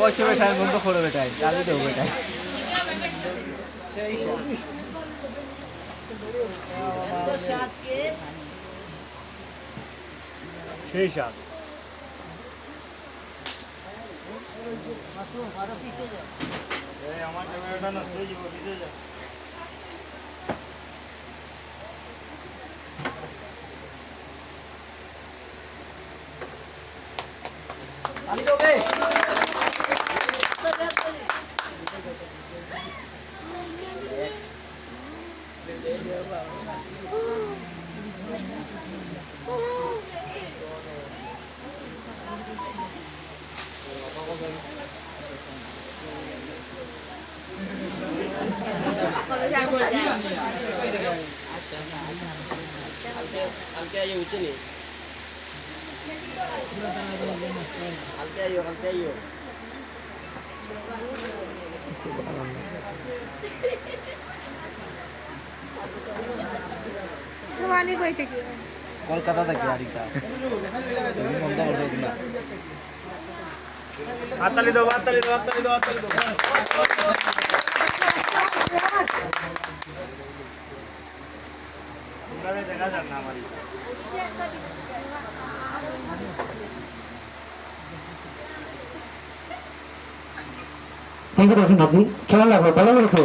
ওইছে বেটাই বন্ধ করো বেটাই গালি দেবো বেটাই সেই সাত আমার ক্যামেরাটা নষ্ট হয়ে যাব ভিজে যায় आमच्या आई उचल आमच्या आई आमच्या आई Thank you. তোমানি কইতে কি? কলকাতা থেকে না হাততালি দাও হাততালি দাও হাততালি দাও হাততালি দাও। তোমরা দেখা যাক না আমারই থ্যাংক ইউ দর্শন আপনি কেমন লাগল ভালো লেগেছে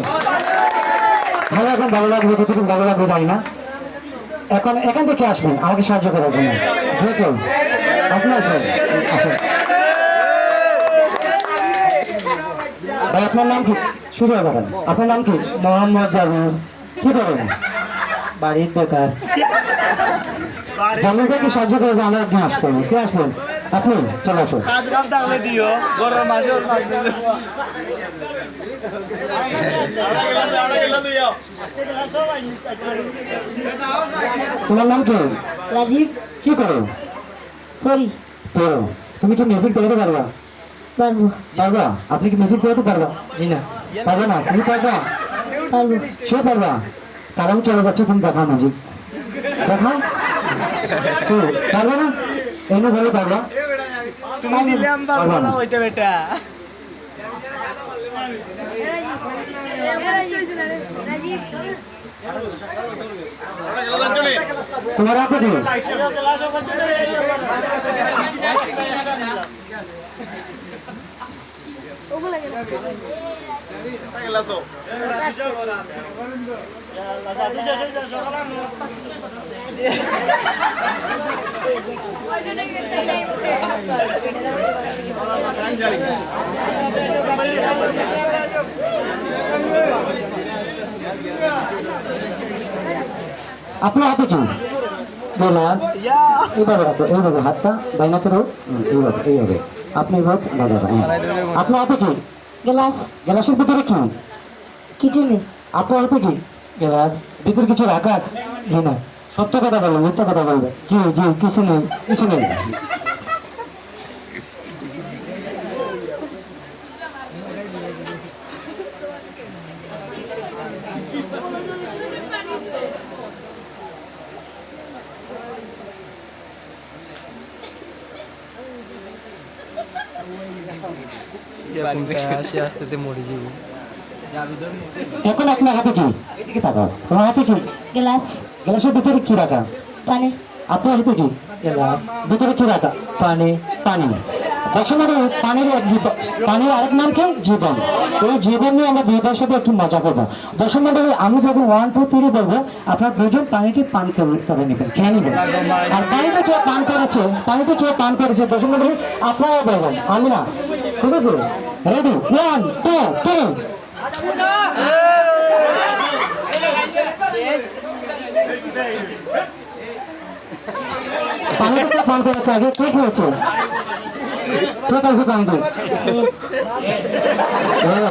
ভালো এখন ভালো লাগবে কতটুকু ভালো লাগবে জানি না। এখন এখান থেকে আসবেন আমাকে সাহায্য করার জন্য। যে কেউ। আপনি আসবেন। আসেন। ভাই আপনার নাম কি? শুরু করেন আপনার নাম কি? মোহাম্মদ জাবির কি করেন? বাড়ির বেকার। জামিল ভাইকে সাহায্য করে আমরা একদিন আসব কে আসবেন? আপনি চলে আসুন কাজ কাম থাকলে দিও গরম থাকবে তোমার নাম কি? রাজীব। কি করো? পরি পড়ো। তুমি কি মিউজিক পড়াতে পারবা? পারব। পারবা? আপনি কি মিউজিক পড়াতে পারবা? জি না। পারবে না? তুমি পারবা? পারব। সে পারবা? কারণ চলে যাচ্ছে তুমি দেখাও মিউজিক দেখাও? কি, পারবে না? এমনি বলে পারবা। তুমি দিলে আমি বলা হইতে বেটা। তোমার হাতে কি ওগুলা গেল আপনার হাতে কি? গ্লাস এইভাবে রাখো এইভাবে হাতটা ডাইনাতে রো হুম, এইভাবে এইভাবে। আপনি ভাব দাদা আপনার হাতে কি গ্লাস। গ্লাসের ভিতরে কি? কিছু নেই আপনার হাতে কি? গ্লাস। ভিতরে কিছু রাখা আছে? না। সত্য কথা বলবেন মিথ্যা কথা বলবেন। জি জি কিছু নেই কিছু নেই। আসে আসতে মরে যাব এখন আপনার হাতে কি? এদিকে তাকাও। তোমার হাতে কি? গ্লাস। গ্লাসের ভিতরে কি রাখা? পানি। আপনার হাতে কি? গ্লাস। ভিতরে কি রাখা? পানি। পানি। বর্ষমানে পানির পানির আরেক নাম কি? জীবন। এই জীবন নিয়ে আমরা ভাইয়ের সাথে একটু মজা করব। বর্ষমানে আমি যখন ওয়ান টু থ্রি বলব, আপনার দুজন পানিটি পান করে নেবেন, খেয়ে নেবেন। আর পানিটা কে পান করেছে? পানিটা কে পান করেছে বর্ষমানে আপনারাও বলবেন আমি না। ঠিক আছে? রেডি ওয়ান টু থ্রি পানিটা কে পান করেছে? আগে কে খেয়েছে? কে খাইছে পানিটা হ্যাঁ।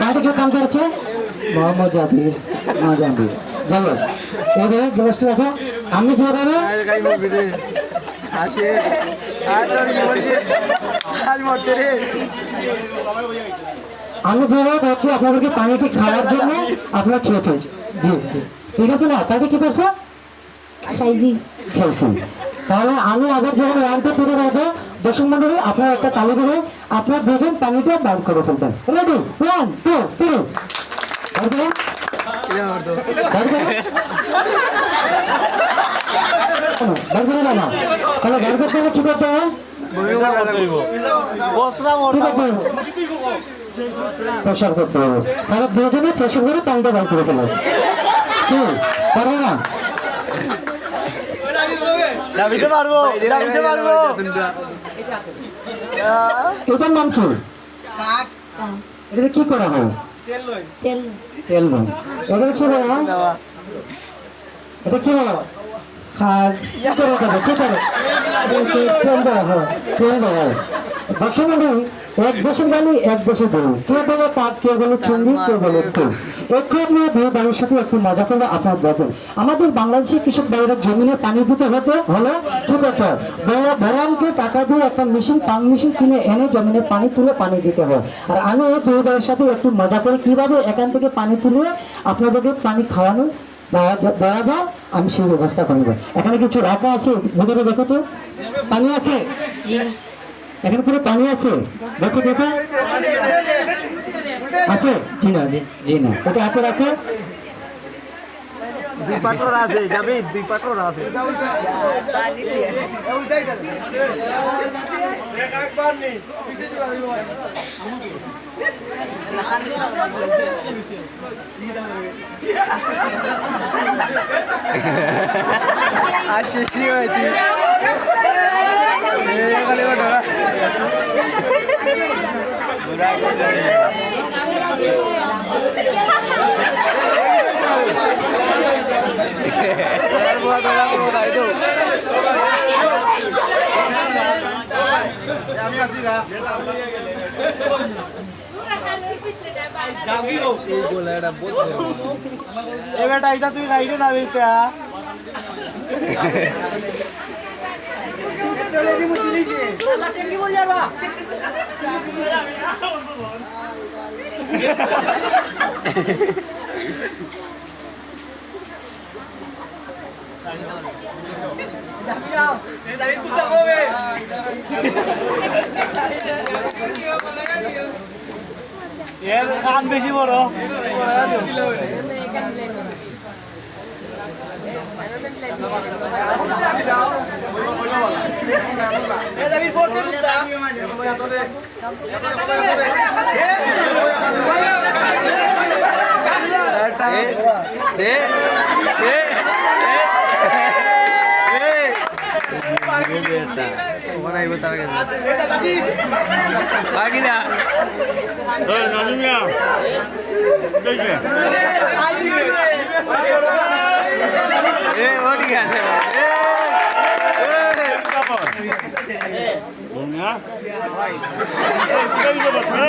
পানিটা কে পান করেছে মোহাম্মদ জাবির যাই হোক এবারে গ্লাসটা রাখো আমি আসে আজ মরতে রে আমি যেভাবে বলছি আপনাদেরকে পানিটি খাওয়ার জন্য আপনারা খেয়ে ফেলছি জি ঠিক আছে না তাকে কি করছ খেলছি তাহলে আমি আবার যখন রানতে ফিরে যাব দর্শক মন্ডলী, আপনারা একটা তালু করে আপনার দুজন পানিটা বার করে ফেলবেন। রেডি ওয়ান টু থ্রি তাহলে করতে করতে হবে। তাহলে দুজনে প্রেশার করে পানিটা বার করে ফেলো কি? পারবে না? যাবিতে পারব নামিতে পারব নাম কি এটা কি করা হয় তেল তেল এটা কি করা হয় এটা কি করা খাজ খাস কি করা কি করা তেল দেওয়া হয় তেল দেওয়া হয় বর্ষমানে এক বছর বালি এক বছর বলু কে বলে কাক কে বলে চুঙ্গি কে বলে ফুল। একটু নিয়ে দুই বাড়ির সাথে একটু মজা করবে আপনার বদল আমাদের বাংলাদেশের কৃষক ভাইয়েরা জমিনে পানি দিতে হতে হলে কি করতে হয় বড় টাকা দিয়ে একটা মেশিন পান মেশিন কিনে এনে জমিনে পানি তুলে পানি দিতে হয়। আর আমি এই দুই বাড়ির সাথে একটু মজা করে কীভাবে এখান থেকে পানি তুলে আপনাদেরকে পানি খাওয়ানো দেওয়া দেওয়া যায় আমি সেই ব্যবস্থা করব। এখানে কিছু রাখা আছে ভিতরে দেখো তো। পানি আছে? এখানে পুরো পানি আছে? দেখো দেখো আছে? জি না জি- না। এটা হাতে রাখো। দুই পাত্র আছে যাবি? দুই পাত্র আছে আর শেষ নিয়ে হয়েছি ওটা আমি আছি গা এ বেটা এটা তুই গাইডে না এর কান বেশি বড়। বাগিনা নানিয়া 예, 머리 가세요. 예. 뭐냐? 내가 이거 봤어.